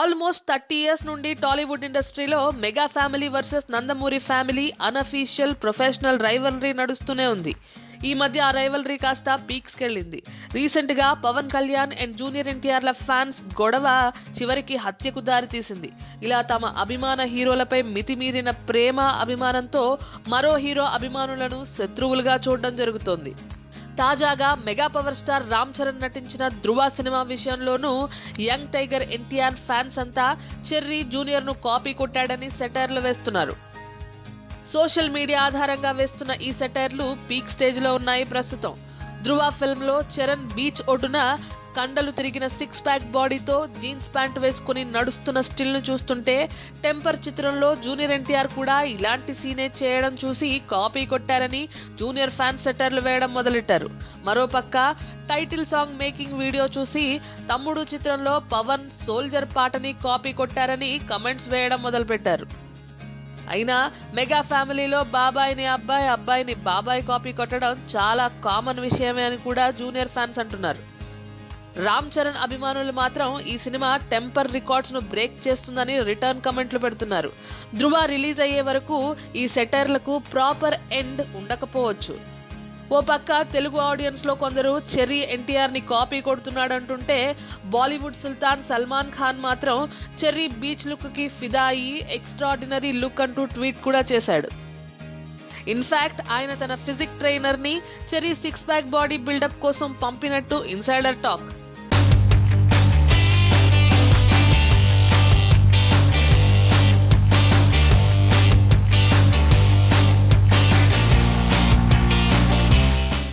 Almost thirty years నుండి టాలీవుడ్ ఇండస్ట్రీలో mega family versus Nandamuri family unofficial professional rivalry నడుస్తూనే ఉంది. ఈ మధ్య ఆ రైవలరీ కాస్త పీక్స్కి రీసెంట్గా రీసెంట్గా పవన్ కళ్యాణ్ అండ్ జూనియర్ ఎన్టీఆర్ల ఫ్యాన్స్ గొడవ చివరికి హత్యకు దారితీసింది. ఇలా తమ అభిమాన హీరోలపై మితిమీరిన ప్రేమ అభిమానంతో మరో హీరో అభిమానులను శత్రువులుగా చూడడం జరుగుతోంది. తాజాగా mega power star Ram Charan నటించిన ధృవ సినిమా విషయంలోనూ యంగ్ టైగర్ ఎన్టీఆర్ ఫ్యాన్స్ అంతా చెర్రీ జూనియర్ను కాపీ కొట్టాడని సెటైర్లు వేస్తున్నారు. సోషల్ మీడియా ఆధారంగా వేస్తున్న ఈ సెటైర్లు పీక్ స్టేజ్లో ఉన్నాయి ప్రస్తుతం. ధృవ ఫిల్మ్లో చరణ్ బీచ్ ఒడ్డున కండలు తిరిగిన సిక్స్ ప్యాక్ బాడీతో జీన్స్ ప్యాంట్ వేసుకుని నడుస్తున్న స్టిల్ను చూస్తుంటే టెంపర్ చిత్రంలో జూనియర్ ఎన్టీఆర్ కూడా ఇలాంటి సీనే చేయడం చూసి కాపీ కొట్టారని జూనియర్ ఫ్యాన్ సెటర్లు వేయడం మొదలెట్టారు. మరోపక్క టైటిల్ సాంగ్ మేకింగ్ వీడియో చూసి తమ్ముడు చిత్రంలో పవన్ సోల్జర్ పాటని కాపీ కొట్టారని కమెంట్స్ వేయడం మొదలుపెట్టారు. అయినా మెగా ఫ్యామిలీలో బాబాయిని అబ్బాయి అబ్బాయిని బాబాయ్ కాపీ కొట్టడం చాలా కామన్ విషయమే అని కూడా జూనియర్ ఫ్యాన్స్ అంటున్నారు. రామ్ చరణ్ అభిమానులు మాత్రం ఈ సినిమా టెంపర్ రికార్డ్స్ను బ్రేక్ చేస్తుందని రిటర్న్ కమెంట్లు పెడుతున్నారు. ధృవ రిలీజ్ అయ్యే వరకు ఈ సెటర్లకు ప్రాపర్ ఎండ్ ఉండకపోవచ్చు. ఓ పక్క తెలుగు ఆడియన్స్లో కొందరు చెర్రీ ఎన్టీఆర్ని కాపీ కొడుతున్నాడంటుంటే బాలీవుడ్ సుల్తాన్ సల్మాన్ ఖాన్ మాత్రం చెర్రీ బీచ్ లుక్కి ఫిదా అయ్యి ఎక్స్ట్రాడినరీ లుక్ అంటూ ట్వీట్ కూడా చేశాడు. ఇన్ఫాక్ట్ ఆయన తన physique ట్రైనర్ని Cherry six pack body buildup కోసం పంపినట్టు ఇన్సైడర్ టాక్.